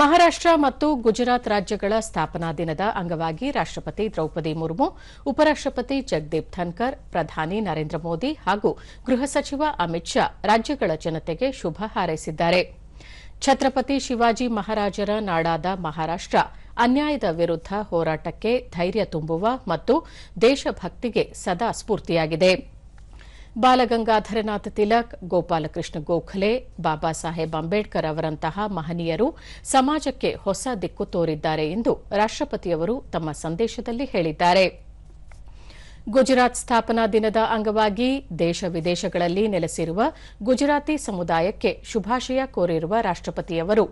ಮಹಾರಾಷ್ಟ್ರ ಮತ್ತು ಗುಜರಾತ್ ರಾಜ್ಯಗಳ ಸ್ಥಾಪನಾ ದಿನದ ಅಂಗವಾಗಿ ರಾಷ್ಟಪತಿ ದ್ರೌಪದಿ ಮುರ್ಮು ಉಪರಾಷ್ಟಪತಿ ಜಗದೀಪ್ ಧನ್ಕರ್, ಪ್ರಧಾನಿ ನರೇಂದ್ರ ಮೋದಿ ಹಾಗೂ ಗೃಹ ಸಚಿವ ಅಮಿತ್ ಶಾ ರಾಜ್ಯಗಳ ಜನತೆಗೆ ಶುಭ ಹಾರೈಸಿದ್ದಾರೆ. ಛತ್ರಪತಿ ಶಿವಾಜಿ ಮಹಾರಾಜರ ನಾಡಾದ ಮಹಾರಾಷ್ಟ್ರ ಅನ್ಯಾಯದ ವಿರುದ್ಧ ಹೋರಾಟಕ್ಕೆ ಧೈರ್ಯ ತುಂಬುವ ಮತ್ತು ದೇಶಭಕ್ತಿಗೆ ಸದಾ ಸ್ಫೂರ್ತಿಯಾಗಿದೆ. ಬಾಲಗಂಗಾಧರನಾಥ ತಿಲಕ್, ಗೋಪಾಲಕೃಷ್ಣ ಗೋಖಲೆ, ಬಾಬಾ ಸಾಹೇಬ್ ಅಂಬೇಡ್ಕರ್ ಅವರಂತಹ ಮಹನೀಯರು ಸಮಾಜಕ್ಕೆ ಹೊಸ ದಿಕ್ಕು ತೋರಿದ್ದಾರೆ ಎಂದು ರಾಷ್ಟಪತಿಯವರು ತಮ್ಮ ಸಂದೇಶದಲ್ಲಿ ಹೇಳಿದ್ದಾರೆ. ಗುಜರಾತ್ ಸ್ಥಾಪನಾ ದಿನದ ಅಂಗವಾಗಿ ದೇಶ ವಿದೇಶಗಳಲ್ಲಿ ನೆಲೆಸಿರುವ ಗುಜರಾತಿ ಸಮುದಾಯಕ್ಕೆ ಶುಭಾಶಯ ಕೋರಿರುವ ರಾಷ್ಟಪತಿಯವರು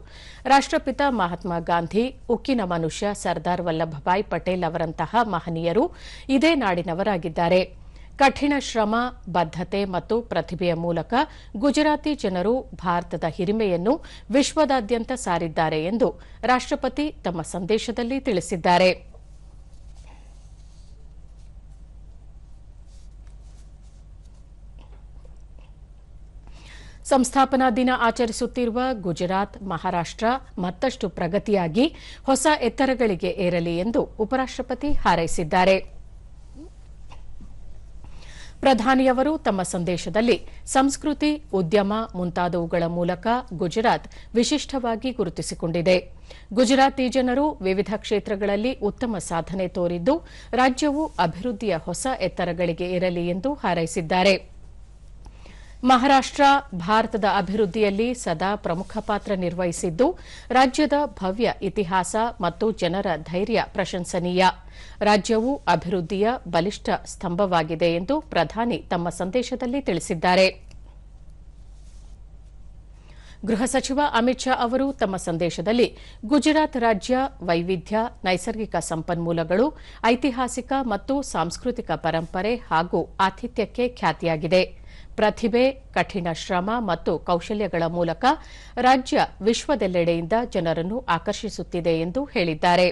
ರಾಷ್ಟಪಿತ ಮಹಾತ್ಮ ಗಾಂಧಿ, ಉಕ್ಕಿನ ಮನುಷ್ಯ ಸರ್ದಾರ್ ವಲ್ಲಭಭಾಯ್ ಪಟೇಲ್ ಅವರಂತಹ ಮಹನೀಯರು ಇದೇ ನಾಡಿನವರಾಗಿದ್ದಾರೆ. ಕಠಿಣ ಶ್ರಮ, ಬದ್ಧತೆ ಮತ್ತು ಪ್ರತಿಭೆಯ ಮೂಲಕ ಗುಜರಾತಿ ಜನರು ಭಾರತದ ಹಿರಿಮೆಯನ್ನು ವಿಶ್ವದಾದ್ಯಂತ ಸಾರಿದ್ದಾರೆ ಎಂದು ರಾಷ್ಟಪತಿ ತಮ್ಮ ಸಂದೇಶದಲ್ಲಿ ತಿಳಿಸಿದ್ದಾರೆ. ಸಂಸ್ಥಾಪನಾ ದಿನ ಆಚರಿಸುತ್ತಿರುವ ಗುಜರಾತ್, ಮಹಾರಾಷ್ಟ್ರ ಮತ್ತಷ್ಟು ಪ್ರಗತಿಯಾಗಿ ಹೊಸ ಎತ್ತರಗಳಿಗೆ ಏರಲಿ ಎಂದು ಉಪರಾಷ್ಟಪತಿ ಹಾರೈಸಿದ್ದಾರೆ. ಪ್ರಧಾನಿಯವರು ತಮ್ಮ ಸಂದೇಶದಲ್ಲಿ ಸಂಸ್ಕೃತಿ, ಉದ್ಯಮ ಮುಂತಾದವುಗಳ ಮೂಲಕ ಗುಜರಾತ್ ವಿಶಿಷ್ಟವಾಗಿ ಗುರುತಿಸಿಕೊಂಡಿದೆ. ಗುಜರಾತಿ ಜನರು ವಿವಿಧ ಕ್ಷೇತ್ರಗಳಲ್ಲಿ ಉತ್ತಮ ಸಾಧನೆ ತೋರಿದ್ದು, ರಾಜ್ಯವು ಅಭಿವೃದ್ಧಿಯ ಹೊಸ ಎತ್ತರಗಳಿಗೆ ಇರಲಿ ಎಂದು ಹಾರೈಸಿದ್ದಾರೆ. ಮಹಾರಾಷ್ಟ್ರ, ಭಾರತದ ಅಭಿವೃದ್ಧಿಯಲ್ಲಿ ಸದಾ ಪ್ರಮುಖ ಪಾತ್ರ ನಿರ್ವಹಿಸಿದ್ದು, ರಾಜ್ಯದ ಭವ್ಯ ಇತಿಹಾಸ ಮತ್ತು ಜನರ ಧೈರ್ಯ ಪ್ರಶಂಸನೀಯ. ರಾಜ್ಯವು ಅಭಿವೃದ್ಧಿಯ ಬಲಿಷ್ಠ ಸ್ತಂಭವಾಗಿದೆ ಎಂದು ಪ್ರಧಾನಿ ತಮ್ಮ ಸಂದೇಶದಲ್ಲಿ ತಿಳಿಸಿದ್ದಾರೆ. ಗೃಹ ಸಚಿವ ಅಮಿತ್ ಶಾ ಅವರು ತಮ್ಮ ಸಂದೇಶದಲ್ಲಿ ಗುಜರಾತ್ ರಾಜ್ಯ ವೈವಿಧ್ಯ, ನೈಸರ್ಗಿಕ ಸಂಪನ್ಮೂಲಗಳು, ಐತಿಹಾಸಿಕ ಮತ್ತು ಸಾಂಸ್ಕೃತಿಕ ಪರಂಪರೆ ಹಾಗೂ ಆತಿಥ್ಯಕ್ಕೆ ಖ್ಯಾತಿಯಾಗಿದೆ. ಪ್ರತಿಭೆ ಕಠಿಣ ಶ್ರಮ ಮತ್ತು ಕೌಶಲ್ಯಗಳ ಮೂಲಕ ರಾಜ್ಯ ವಿಶ್ವದೆಲ್ಲೆಡೆಯಿಂದ ಜನರನ್ನು ಆಕರ್ಷಿಸುತ್ತಿದೆ ಎಂದು ಹೇಳಿದ್ದಾರೆ.